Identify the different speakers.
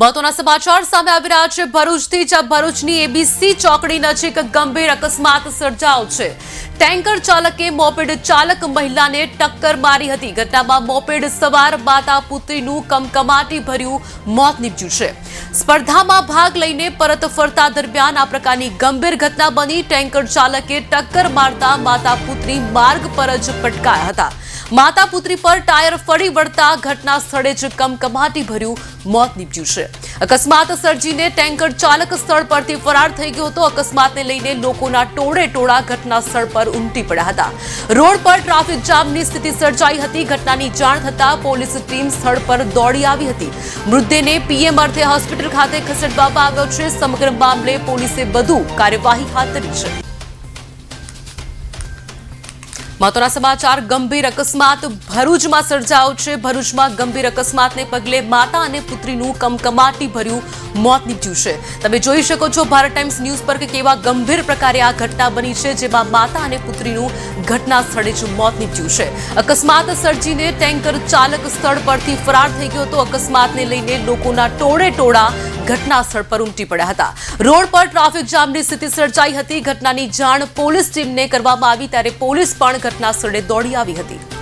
Speaker 1: મહત્વના સમાચાર સામે આવી રહ્યા છે ભરૂચથી, જ્યાં ભરૂચની એબીસી ચોકડી નજીક ગંભીર અકસ્માત સર્જાયો છે. ટેન્કર ચાલકે મોપેડ ચાલક મહિલાને ટક્કર મારી હતી. ઘટનામાં મોપેડ સવાર માતા પુત્રીનું કમકમાટી ભર્યું મોત નીપજ્યું છે. સ્પર્ધામાં ભાગ લઈને પરત ફરતા દરમિયાન આ પ્રકારની ગંભીર ઘટના બની ટેન્કર ચાલકે ટક્કર મારતા માતા પુત્રી માર્ગ પર જ પટકાયા હતા. માતા પુત્રી પર ટાયર ફરી વળતા ઘટના સ્થળે જ કમકમાટી ભર્યું મોત નીપજ્યું છે. અકસ્માત સર્જીને ટેન્કર ચાલક સ્થળ પરથી ફરાર થઈ ગયો હતો. અકસ્માતને લઈને લોકોના ટોળે ટોળા ઘટના સ્થળ પર ઉમટી પડ્યા હતા. રોડ પર ટ્રાફિક જામની સ્થિતિ સર્જાઈ હતી. ઘટનાની જાણ થતાં પોલીસ ટીમ સ્થળ પર દોડી આવી હતી. મૃતદેહને પીએમ અર્થે હોસ્પિટલ ખાતે ખસેડવામાં આવ્યો છે. સમગ્ર મામલે પોલીસે વધુ કાર્યવાહી હાથ ધરી છે. મહત્વના સમાચાર. ગંભીર અકસ્માત. ભરૂચમાં સર્જાયો છે. ભરૂચમાં ગંભીર અકસ્માતને પગલે માતા અને પુત્રીનું કમકમાટી ભર્યું મોત નીપજ્યું છે. તમે જોઈ શકો છો ભારત ટાઈમ્સ ન્યૂઝ પર કે કેવા ગંભીર પ્રકારે આ ઘટના બની છે, જેમાં માતા અને પુત્રીનું ઘટના સ્થળે જ મોત નીપજ્યું છે. અકસ્માત સર્જીને ટેન્કર ચાલક સ્થળ પરથી ફરાર થઈ ગયો હતો. અકસ્માતને લઈને લોકોના ટોળે ટોળા ઘટના સ્થળ પર ઉમટી પડ્યા હતા. રોડ પર ટ્રાફિક જામની સ્થિતિ સર્જાઈ હતી. ઘટનાની જાણ પોલીસ ટીમને કરવામાં આવી ત્યારે પોલીસ પણ ઘટના સ્થળે દોડી આવી હતી.